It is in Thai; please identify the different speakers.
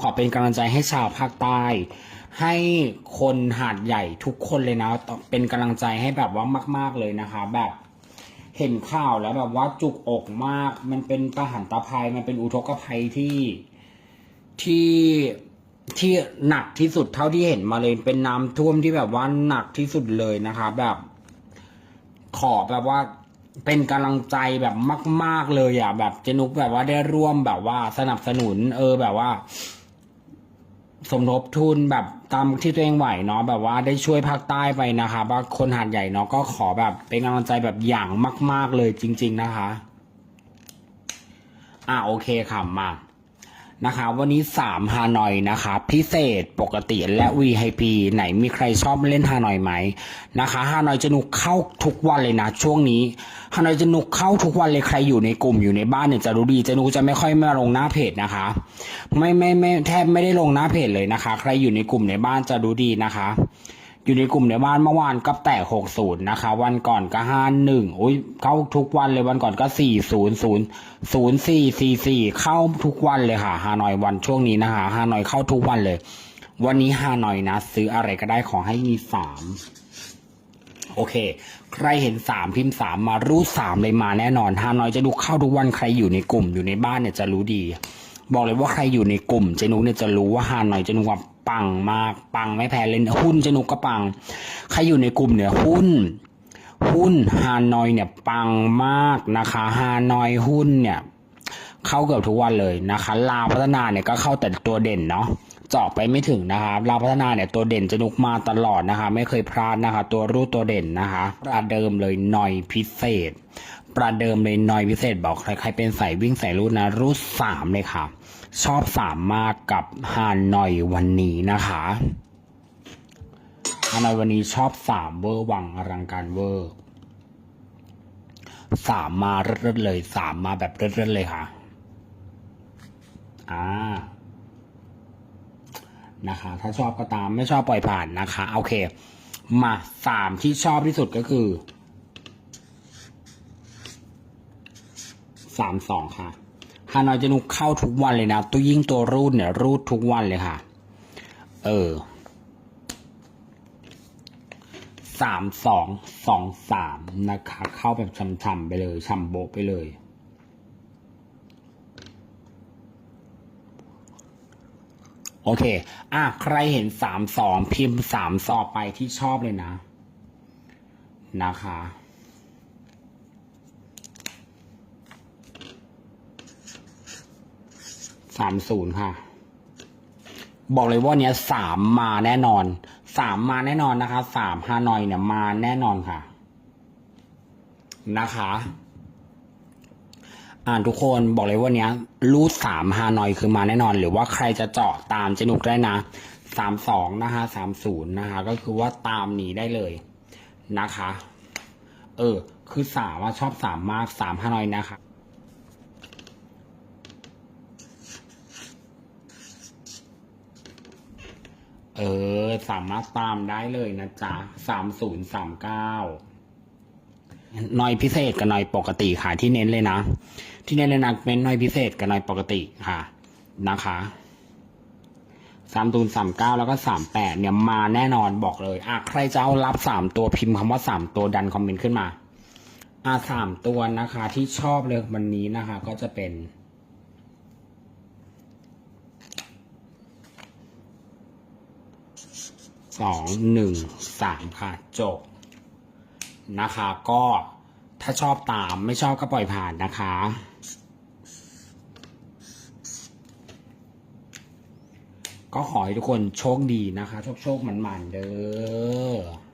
Speaker 1: ขอเป็นกำลังใจให้ชาวภาคใต้ ให้คนหาดใหญ่ทุกคนเลยนะเป็นกำลังใจให้แบบว่ามาก ๆเลยนะคะ แบบเห็นข่าวแล้วแบบว่าจุกอกมาก มันเป็นปหันตภัย มันเป็นอุทกภัยที่ที่ที่หนักที่สุดเท่าที่เห็นมาเลย เป็นน้ำท่วมที่แบบว่าหนักที่สุดเลยนะคะ แบบขอแบบว่าเป็นกำลังใจแบบมาก ๆเลยอะแบบเจนุกแบบว่าได้ร่วมแบบว่าสนับสนุน เออแบบว่า สมทบทุนแบบตามที่ตัวเองไหวเนาะแบบว่าได้ช่วยภาคใต้ไปนะคะว่าคนหาดใหญ่เนาะก็ขอแบบเป็นกำลังใจแบบอย่างมาก ๆเลยจริง ๆนะคะ อะโอเคค่ะมา นะคะวันนี้สามฮานอยนะคะพิเศษปกติและ VIP ไหนมีใครชอบเล่นฮานอยไหมนะคะฮานอยจะนุกเข้าทุกวันเลยนะช่วงนี้ฮานอยจะนุกเข้าทุกวันเลยใครอยู่ในกลุ่มอยู่ในบ้านเนี่ยจะรู้ดีจะนุกจะไม่ค่อยมาลงหน้าเพจนะคะ ไม่ไม่ไม่แทบไม่ได้ลงหน้าเพจเลยนะคะ ใครอยู่ในกลุ่มในบ้านจะรู้ดีนะคะ อยู่ในกลุ่มในบ้านเมื่อวานก็แตกหกศูนย์นะคะ วันก่อนก็ห้าหนึ่งอุ้ยเข้าทุกวันเลยวันก่อนก็สี่ศูนย์ศูนย์ศูนย์สี่สี่สี่เข้าทุกวันเลยค่ะฮานอยวันช่วงนี้นะคะฮานอยเข้าทุกวันเลย วันนี้ฮานอยนะ ซื้ออะไรก็ได้ขอให้มีสามโอเค ใครเห็นสามพิมพ์สามมารูดสามเลยมาแน่นอนฮานอยจะดูเข้าทุกวันใครอยู่ในกลุ่มอยู่ในบ้านเนี่ยจะรู้ดี บอกเลยว่าใครอยู่ในกลุ่มเจนุกเนี่ยจะรู้ว่าฮานอยเจนุก ปังมากปังไม่แพ้เล่นหุ้นเจนุกก็ปัง ใครอยู่ในกลุ่มเนี่ยหุ้น หุ้นฮานอยเนี่ยปังมากนะคะฮานอยหุ้นเนี่ยเข้าเกือบทุกวันเลยนะคะ ลาวพัฒนาเนี่ยก็เข้าแต่ตัวเด่นเนาะเจาะไปไม่ถึงนะคะลาวพัฒนาเนี่ยตัวเด่นจะนุกมาตลอดนะคะ ไม่เคยพลาดนะคะ ตัวรูดตัวเด่นนะคะ ประเดิมเลยหน่อยพิเศษ ประเดิมเลยหน่อยพิเศษบอกใครใครเป็นสายวิ่งสายรูดนะรูดสามเลยค่ะ ชอบสามมากกับฮานหน่อยวันนี้นะคะฮานอยวันนี้ชอบสามเวอร์วังอลังการเวอร์สามมาเรื่อยๆเลยสามมาแบบเรื่อยๆเลยค่ะ อ่า นะคะ ถ้าชอบก็ตามไม่ชอบปล่อยผ่านนะคะโอเค มาสามที่ชอบที่สุดก็คือสามสองค่ะ ฮานอยจะนุกเข้าทุกวันเลยนะตัวยิ่งตัวรูดเนี่ย รูดทุกวันเลยค่ะ เออสามสองสองสามนะคะ เข้าแบบช่ำๆไปเลยช่ำโบไปเลยโอเค อะ ใครเห็นสามสองพิมพ์สามสอบไปที่ชอบเลยนะ นะคะ สามศูนย์ค่ะ บอกเลยว่าเนี้ยสามมาแน่นอน สามมาแน่นอนนะคะ สามฮานอยเนี่ยมาแน่นอนค่ะ นะคะ อ่านทุกคนบอกเลยว่าเนี้ยรูดสามฮานอยคือมาแน่นอน หรือว่าใครจะเจาะตามเจนุกได้นะสามสองนะคะสามศูนย์นะคะ ก็คือว่าตามนี้ได้เลยนะคะ เออ คือสามว่าชอบสามมากสามฮานอยนะคะ เออ สามารถตามได้เลยนะจ๊ะสามศูนย์สามเก้าหน่อยพิเศษกับหน่อยปกติค่ะที่เน้นเลยนะ ที่เน้นเลยนะเป็นหน่อยพิเศษกับหน่อยปกติค่ะ นะคะสามตูนสามเก้าแล้วก็สามแปดเนี่ยมาแน่นอนบอกเลยอะใครจะเอารับสามตัวพิมพ์คำว่าสามตัวดันคอมเมนต์ขึ้นมาอะสามตัวนะคะ ที่ชอบเลยวันนี้นะคะ ก็จะเป็น สองหนึ่งสามค่ะจบนะคะ ก็ถ้าชอบตามไม่ชอบก็ปล่อยผ่านนะคะ ก็ขอให้ทุกคนโชคดีนะคะ โชคโชคมันๆเด้อ